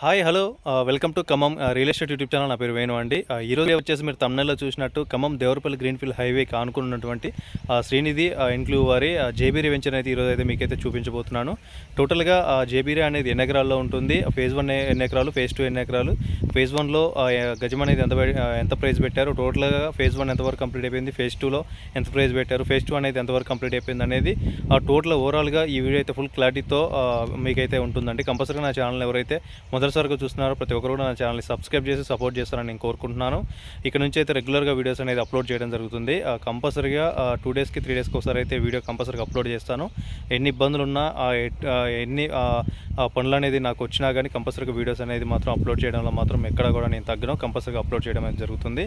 Hi hello. Welcome to Khammam real estate YouTube channel. నా పేరు వేణు అండి ఆ, వచ్చేసి మీరు తమిళలో చూసినట్టు ఖమ్మం దేవరపల్లి గ్రీన్ఫీల్డ్ హైవేకి ఆనుకున్నటువంటి శ్రీనిధి ఇంక్లూ వారి జేబీరి వెంచర్ అయితే ఈరోజు అయితే మీకైతే చూపించబోతున్నాను. టోటల్గా జేబీరి అనేది ఎన్ని ఎకరాల్లో ఉంటుంది? ఫేజ్ వన్ ఎన్ని ఎకరాలు? ఫేజ్ టూ ఎన్ని ఎకరాలు? ఫేజ్ వన్లో గజం అనేది ఎంత పె- ఎంత ప్రైస్ పెట్టారు? టోటల్గా ఫేజ్ వన్ ఎంతవరకు కంప్లీట్ అయిపోయింది? ఫేజ్ టూలో ఎంత ప్రైస్ పెట్టారు? ఫేజ్ టూ అనేది ఎంతవరకు కంప్లీట్ అయిపోయింది అనేది ఆ టోటల్ ఓవరాల్గా ఈ వీడియో అయితే ఫుల్ క్లారిటీతో మీకైతే ఉంటుందండి. కంపల్సరీగా నా ఛానల్ ఎవరైతే మొదటిసారిగా చూస్తున్నారో. ప్రతి ఒక్కరు కూడా నా ఛానల్ని సబ్స్క్రైబ్ చేసి సపోర్ట్ చేస్తారని నేను కోరుకుంటున్నాను. ఇక్కడ నుంచి అయితే రెగ్యులర్గా వీడియోస్ అనేది అప్లోడ్ చేయడం జరుగుతుంది. ఆ, కంపల్సరీగా టూ డేస్కి త్రీ డేస్కి ఒకసారి అయితే వీడియో కంపల్సరీగా అప్లోడ్ చేస్తాను. ఎన్ని ఇబ్బందులు ఉన్నా ఆ, ఎన్ని ఆ, పనులు అనేది నాకు వచ్చినా కానీ కంపల్సరీగా వీడియోస్ అనేది మాత్రం అప్లోడ్ చేయడంలో మాత్రం ఎక్కడ కూడా నేను తగ్గను. కంపల్సరీగా అప్లోడ్ చేయడం అనేది జరుగుతుంది.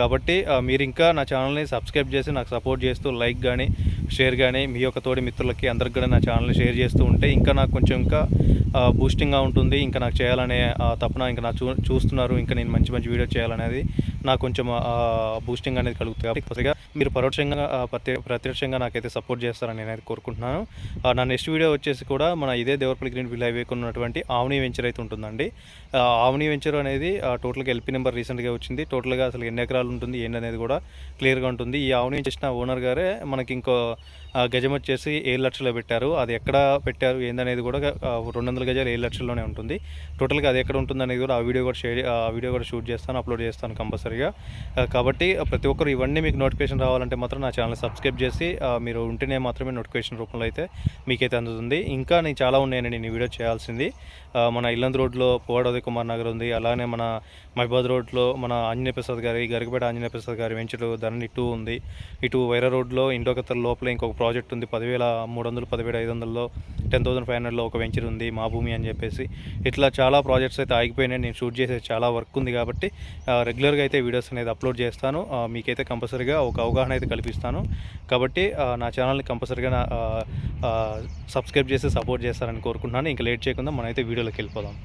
కాబట్టి మీరు ఇంకా నా ఛానల్ని సబ్స్క్రైబ్ చేసి నాకు సపోర్ట్ చేస్తూ లైక్ కానీ షేర్ కానీ మీ యొక్క తోటి మిత్రులకి అందరికి కూడా నా ఛానల్ని షేర్ చేస్తూ ఉంటే ఇంకా నాకు కొంచెం ఇంకా బూస్టింగ్గా ఉంటుంది. ఇంకా నాకు చేయాలనే ఆ, తపన ఇంకా నా చూ చూస్తున్నారు. ఇంకా నేను మంచి మంచి వీడియో చేయాలనేది నాకు కొంచెం బూస్టింగ్ అనేది కలుగుతుంది. కాబట్టి కొద్దిగా మీరు పరోక్షంగా ఆ, ప్రత్యక్షంగా నాకైతే సపోర్ట్ చేస్తారని నేనైతే కోరుకుంటున్నాను. ఆ, నా నెక్స్ట్ వీడియో వచ్చేసి కూడా మన ఇదే దేవరపల్లి గ్రీన్ విల్ హైవేకి ఉన్నటువంటి ఆవని వెంచర్ అయితే ఉంటుందండి. ఆవని వెంచర్ అనేది ఆ, టోటల్గా ఎల్పీ నెంబర్ రీసెంట్గా వచ్చింది. టోటల్గా అసలు ఎన్ని ఎకరాలు ఉంటుంది ఏంటి అనేది కూడా క్లియర్గా ఉంటుంది. ఈ ఆవని చేసిన ఓనర్ గారే మనకి ఇంకో గజం వచ్చేసి ఏడు లక్షలు పెట్టారు. అది ఎక్కడ పెట్టారు ఏందనేది కూడా రెండు వందల గజాలు ఏడు లక్షల్లోనే ఉంటుంది. టోటల్గా అది ఎక్కడ ఉంటుంది అనేది కూడా ఆ వీడియో కూడా షేర్ ఆ వీడియో కూడా షూట్ చేస్తాను అప్లోడ్ చేస్తాను కంపల్సరీగా. కాబట్టి ప్రతి ఒక్కరు ఇవన్నీ మీకు నోటిఫికేషన్ కావాలంటే మాత్రం నా ఛానల్ సబ్స్క్రైబ్ చేసి మీరు ఉంటేనే మాత్రమే నోటిఫికేషన్ రూపంలో అయితే మీకైతే అందుతుంది. ఇంకా నేను చాలా ఉన్నాయండి నేను వీడియో చేయాల్సింది. మన ఇల్లందు రోడ్లో పోవాడోది కుమార్ నగర్ ఉంది. అలానే మన మహిబాద్ రోడ్లో మన ఆంజనేయ ప్రసాద్ గారి గరికపేట ఆంజనేయ ప్రసాద్ గారి వెంచరు ధరణి టూ ఉంది. ఇటు వైరా రోడ్లో ఇండోకత్తర్ లోపల ఇంకొక ప్రాజెక్ట్ ఉంది. పదివేల మూడు వందలు పదివేల ఐదు వందల్లో టెన్ థౌసండ్ ఫైవ్ హండ్రెడ్లో ఒక వెంచర్ ఉంది మా భూమి అని చెప్పేసి. ఇట్లా చాలా ప్రాజెక్ట్స్ అయితే ఆగిపోయినాయి. నేను షూట్ చేసే చాలా వర్క్ ఉంది కాబట్టి రెగ్యులర్గా అయితే వీడియోస్ అనేది అప్లోడ్ చేస్తాను. మీకైతే కంపల్సరీగా ఒక అవగాహన అయితే కల్పిస్తాను. కాబట్టి నా ఛానల్ని కంపల్సరీగా నా, సబ్స్క్రైబ్ చేసి సపోర్ట్ చేస్తారని కోరుకుంటున్నాను. ఇంకా లేట్ చేయకుండా మనమైతే వీడియోలోకి వెళ్ళిపోదాం.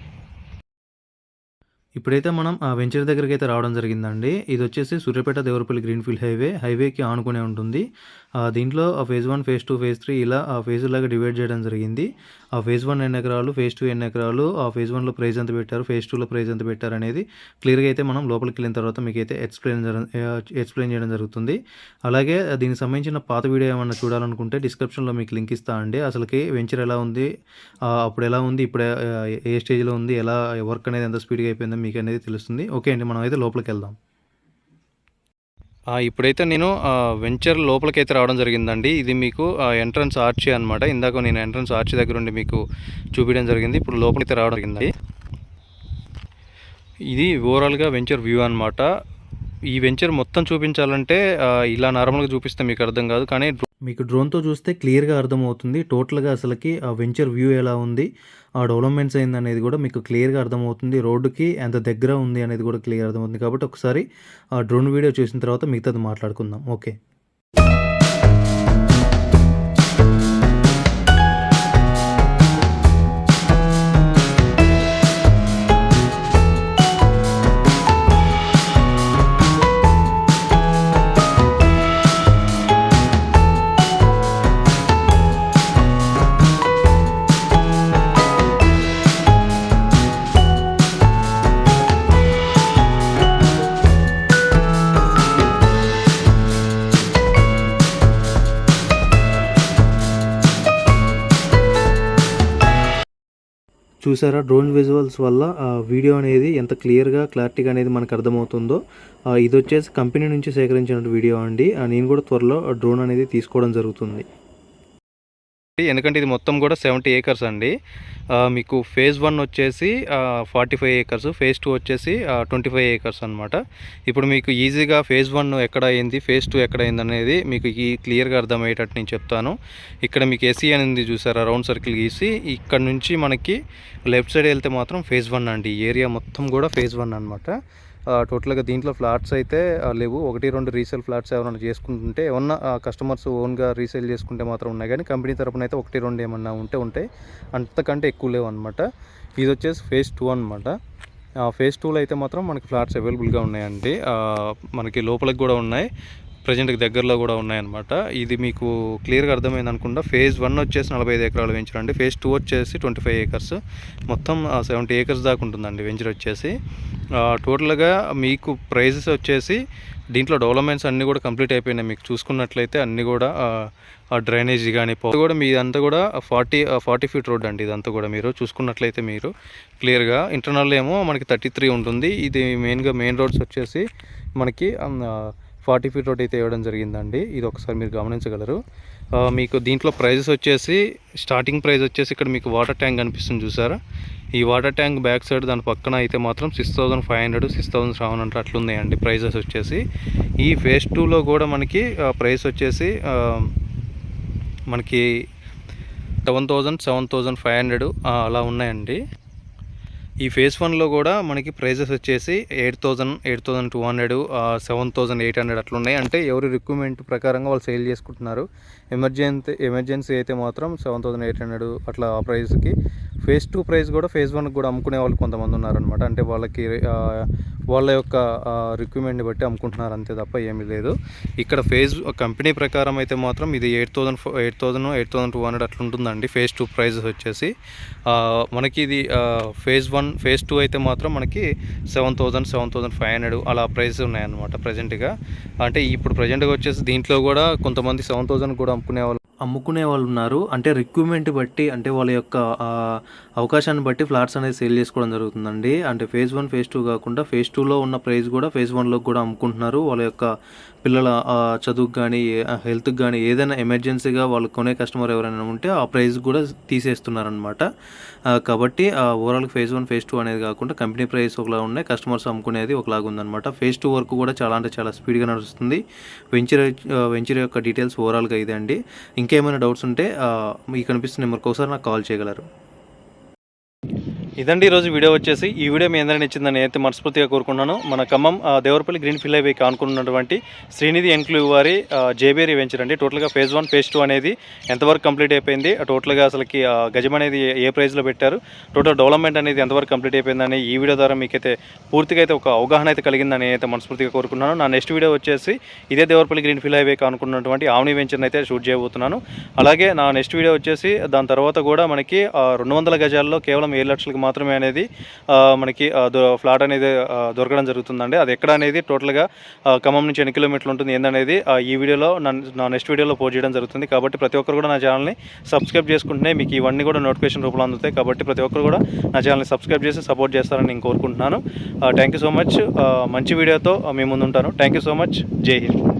ఇప్పుడైతే మనం ఆ వెంచర్ దగ్గరికి అయితే రావడం జరిగిందండి. ఇది వచ్చేసి సూర్యాపేట దేవరపల్లి గ్రీన్ఫీల్డ్ హైవే హైవేకి ఆనుకునే ఉంటుంది. దీంట్లో ఆ phase one phase two phase three ఇలా ఆ ఫేజ్ లాగా డివైడ్ చేయడం జరిగింది. ఆ ఫేజ్ వన్ ఎన్ని ఎకరాలు ఫేజ్ టూ ఎన్ని ఎకరాలు ఆ ఫేజ్ వన్లో ప్రైజ్ ఎంత పెట్టారు ఫేజ్ టూలో ప్రైజ్ ఎంత పెట్టారు అనేది క్లియర్గా అయితే మనం లోపలికి వెళ్ళిన తర్వాత మీకు అయితే ఎక్స్ప్లెయిన్ ఎక్స్ప్లెయిన్ చేయడం జరుగుతుంది. అలాగే దీనికి సంబంధించిన పాత వీడియో ఏమన్నా చూడాలనుకుంటే డిస్క్రిప్షన్లో మీకు లింక్ ఇస్తా అండి. అసలుకి వెంచర్ ఎలా ఉంది? అప్పుడు ఎలా ఉంది? ఇప్పుడు ఏ స్టేజ్లో ఉంది? ఎలా వర్క్ అనేది ఎంత స్పీడ్గా అయిపోయిందో మీకు అనేది తెలుస్తుంది. ఓకే అండి మనం అయితే లోపలికి వెళ్దాం. ఇప్పుడైతే నేను వెంచర్ లోపలికి అయితే రావడం జరిగిందండి. ఇది మీకు ఎంట్రన్స్ ఆర్చి అనమాట ఇందాక నేను ఎంట్రన్స్ ఆర్చి దగ్గర ఉండి మీకు చూపించడం జరిగింది. ఇప్పుడు లోపలికి రావడం జరిగింది ఇది ఓవరాల్గా వెంచర్ వ్యూ అనమాట ఈ వెంచర్ మొత్తం చూపించాలంటే ఇలా నార్మల్గా చూపిస్తే మీకు అర్థం కాదు కానీ డ్రో- మీకు డ్రోన్తో చూస్తే క్లియర్గా అర్థమవుతుంది. టోటల్గా అసలుకి ఆ వెంచర్ వ్యూ ఎలా ఉంది ఆ డెవలప్మెంట్స్ అయింది అనేది కూడా మీకు క్లియర్గా అర్థమవుతుంది. రోడ్డుకి ఎంత దగ్గర ఉంది అనేది కూడా క్లియర్ అర్థమవుతుంది. కాబట్టి ఒకసారి ఆ డ్రోన్ వీడియో చూసిన తర్వాత మిగతాది మాట్లాడుకుందాం. ఓకే. చూసారా? డ్రోన్ విజువల్స్ వల్ల ఆ వీడియో అనేది ఎంత క్లియర్గా క్లారిటీగా అనేది మనకు అర్థమవుతుందో ఇది వచ్చేసి కంపెనీ నుంచి సేకరించిన వీడియో అండి. ఆ, నేను కూడా త్వరలో డ్రోన్ అనేది తీసుకోవడం జరుగుతుంది. ఎందుకంటే ఇది మొత్తం కూడా సెవెంటీ ఏకర్స్ అండి. మీకు ఫేజ్ వన్ వచ్చేసి forty five acres phase two వచ్చేసి ట్వంటీ ఫైవ్ ఏకర్స్ అనమాట ఇప్పుడు మీకు ఈజీగా ఫేజ్ వన్ ఎక్కడ అయింది ఫేజ్ టూ ఎక్కడ అయింది అనేది మీకు ఈ క్లియర్గా అర్థమయ్యేటట్టు నేను చెప్తాను. ఇక్కడ మీకు ఏసీ అనేది చూసారా రౌండ్ సర్కిల్ గీసి ఇక్కడ నుంచి మనకి లెఫ్ట్ సైడ్ వెళ్తే మాత్రం ఫేజ్ వన్ అండి. ఈ ఏరియా మొత్తం కూడా ఫేజ్ వన్ అనమాట టోటల్గా దీంట్లో ఫ్లాట్స్ అయితే లేవు. ఒకటి రెండు రీసేల్ ఫ్లాట్స్ ఎవరైనా చేసుకుంటుంటే ఏమన్నా కస్టమర్స్ ఓన్గా రీసేల్ చేసుకుంటే మాత్రం ఉన్నాయి. కానీ కంపెనీ తరపున అయితే ఒకటి రెండు ఏమన్నా ఉంటే ఉంటాయి. అంతకంటే ఎక్కువ లేవు అనమాట ఇది వచ్చేసి ఫేజ్ టూ అనమాట ఫేజ్ టూలో అయితే మాత్రం మనకి ఫ్లాట్స్ అవైలబుల్గా ఉన్నాయండి. మనకి లోపలికి కూడా ఉన్నాయి. ప్రజెంట్కి దగ్గరలో కూడా ఉన్నాయన్నమాట. ఇది మీకు క్లియర్గా అర్థమైంది అనుకుంటా. ఫేజ్ వన్ వచ్చేసి నలభై ఐదు ఎకరాలు వెంచర్ అండి ఫేజ్ టూ వచ్చేసి ట్వంటీ ఫైవ్ ఏకర్స్ మొత్తం సెవెంటీ ఏకర్స్ దాకా ఉంటుందండి వెంచర్ వచ్చేసి. టోటల్గా మీకు ప్రైజెస్ వచ్చేసి దీంట్లో డెవలప్మెంట్స్ అన్నీ కూడా కంప్లీట్ అయిపోయినాయి. మీకు చూసుకున్నట్లయితే అన్నీ కూడా ఆ, డ్రైనేజ్ కానీ పో కూడా మీదంతా కూడా ఫార్టీ ఫార్టీ ఫీట్ రోడ్ అండి ఇదంతా కూడా మీరు. చూసుకున్నట్లయితే మీరు క్లియర్గా ఇంటర్నల్ ఏమో మనకి థర్టీ త్రీ ఉంటుంది. ఇది మెయిన్గా మెయిన్ రోడ్స్ వచ్చేసి మనకి ఫార్టీ ఫీట్ రోడ్ అయితే ఇవ్వడం జరిగిందండి. ఇది ఒకసారి మీరు గమనించగలరు. మీకు దీంట్లో ప్రైజెస్ వచ్చేసి స్టార్టింగ్ ప్రైస్ వచ్చేసి ఇక్కడ మీకు వాటర్ ట్యాంక్ కనిపిస్తుంది చూసారా? ఈ వాటర్ ట్యాంక్ బ్యాక్ సైడ్ దాని పక్కన అయితే మాత్రం six thousand five hundred six thousand seven hundred అట్లున్నాయండి prices వచ్చేసి. ఈ ఫేజ్ టూలో కూడా మనకి ప్రైస్ వచ్చేసి మనకి seven thousand seven thousand five hundred అలా ఉన్నాయండి. ఈ ఫేజ్ వన్లో కూడా మనకి ప్రైజెస్ వచ్చేసి eight thousand eight thousand two hundred seven thousand eight hundred అట్లా ఉన్నాయి అంటే ఎవరి రిక్రూట్మెంట్ ప్రకారంగా వాళ్ళు సేల్ చేసుకుంటున్నారు. ఎమర్జెన్సీ ఎమర్జెన్సీ అయితే మాత్రం సెవెన్ థౌజండ్ ఎయిట్ హండ్రెడ్ అట్లా ఆ ప్రైస్కి. ఫేజ్ టూ ప్రైస్ కూడా ఫేజ్ వన్కి కూడా అమ్ముకునే వాళ్ళు కొంతమంది ఉన్నారనమాట అంటే వాళ్ళకి వాళ్ళ యొక్క రిక్వైర్మెంట్ని బట్టి అమ్ముకుంటున్నారు అంతే తప్ప ఏమీ లేదు. ఇక్కడ ఫేజ్ కంపెనీ ప్రకారం అయితే మాత్రం ఇది eight thousand eight thousand eight thousand two hundred అట్లా ఉంటుందండి ఫేజ్ టూ ప్రైజెస్ వచ్చేసి. మనకి ఇది ఫేజ్ వన్ ఫేజ్ టూ అయితే మాత్రం మనకి seven thousand seven thousand five hundred అలా ప్రైజెస్ ఉన్నాయన్నమాట ప్రజెంట్గా అంటే ఇప్పుడు ప్రజెంట్గా వచ్చేసి దీంట్లో కూడా కొంతమంది సెవెన్ థౌసండ్ కూడా అమ్ముకునే వాళ్ళు అమ్ముకునే వాళ్ళు ఉన్నారు అంటే రిక్రూట్మెంట్ బట్టి అంటే వాళ్ళ యొక్క అవకాశాన్ని బట్టి ఫ్లాట్స్ అనేది సేల్ చేసుకోవడం జరుగుతుందండి. అంటే ఫేజ్ వన్ ఫేజ్ టూ కాకుండా ఫేజ్ టూలో ఉన్న ప్రైస్ కూడా ఫేజ్ వన్లో కూడా అమ్ముకుంటున్నారు. వాళ్ళ యొక్క పిల్లల చదువుకు కానీ హెల్త్కి కానీ ఏదైనా ఎమర్జెన్సీగా వాళ్ళు కొనే కస్టమర్ ఎవరైనా ఉంటే ఆ ప్రైస్ కూడా తీసేస్తున్నారనమాట కాబట్టి overall phase one phase two అనేది కాకుండా కంపెనీ ప్రైస్ ఒకలా ఉన్నాయి కస్టమర్స్ అమ్ముకునేది ఒకలాగా ఉందన్నమాట. ఫేజ్ టూ వరకు కూడా చాలా అంటే చాలా స్పీడ్గా నడుస్తుంది. వెంచర్ వెంచర్ యొక్క డీటెయిల్స్ ఓవరాల్గా ఇదే అండి. ఇంకేమైనా డౌట్స్ ఉంటే మీకు కనిపిస్తున్న నెంబర్కి ఒకసారి నాకు కాల్ చేయగలరు. ఇదండి ఈరోజు వీడియో వచ్చేసి. ఈ వీడియో మీ అందరినీ ఇచ్చిందని అయితే మనస్ఫూర్తిగా కోరుకున్నాను మన ఖమ్మం దేవరపల్లి గ్రీన్ ఫీల్డ్ హైవేకి కానుకున్నటువంటి శ్రీనిధి ఎన్క్లూవ్ వారి ఆ, వెంచర్ అండి టోటల్గా ఫేజ్ వన్ ఫేజ్ టూ అనేది ఎంతవరకు కంప్లీట్ అయిపోయింది ఆ, టోటల్గా అసలుకి గజం అనేది ఏ- ప్రైస్లో పెట్టారు టోటల్ డెవలప్మెంట్ అనేది ఎంతవరకు కంప్లీట్ అయిపోయిందని ఈ వీడియో ద్వారా మీకైతే పూర్తిగా అయితే ఒక అవగాహన అయితే కలిగిందని అయితే మనస్ఫూర్తిగా కోరుకున్నాను నా నెక్స్ట్ వీడియో వచ్చేసి ఇదే దేవరపల్లి గ్రీన్ ఫీల్డ్ హైవేకి కానుకున్నటువంటి ఆవుని వెంచర్ని అయితే షూట్ చేయబోతున్నాను. అలాగే నా నెక్స్ట్ వీడియో వచ్చేసి దాని తర్వాత కూడా మనకి రెండు వందల గజాల్లో కేవలం ఏడు లక్షలకు మాత్రమే అనేది మనకి దొ- ఫ్లాట్ అనేది దొరకడం జరుగుతుందండి. అది ఎక్కడ అనేది టోటల్గా ఖమ్మం నుంచి ఎన్ని కిలోమీటర్లు ఉంటుంది ఏందనేది ఆ, ఈ వీడియోలో నా- నెక్స్ట్ వీడియోలో పోస్ట్ చేయడం జరుగుతుంది. కాబట్టి ప్రతి ఒక్కరు కూడా నా ఛానల్ని సబ్స్క్రైబ్ చేసుకుంటే మీకు ఇవన్నీ కూడా నోటిఫికేషన్ రూపంలో అందుతాయి. కాబట్టి ప్రతి ఒక్కరు కూడా నా ఛానల్ని సబ్స్క్రైబ్ చేసి సపోర్ట్ చేస్తారని నేను కోరుకుంటున్నాను. Thank you so much. మంచి వీడియోతో మీ ముందు ఉంటాను థ్యాంక్ యూ సో మచ్. జై హింద్.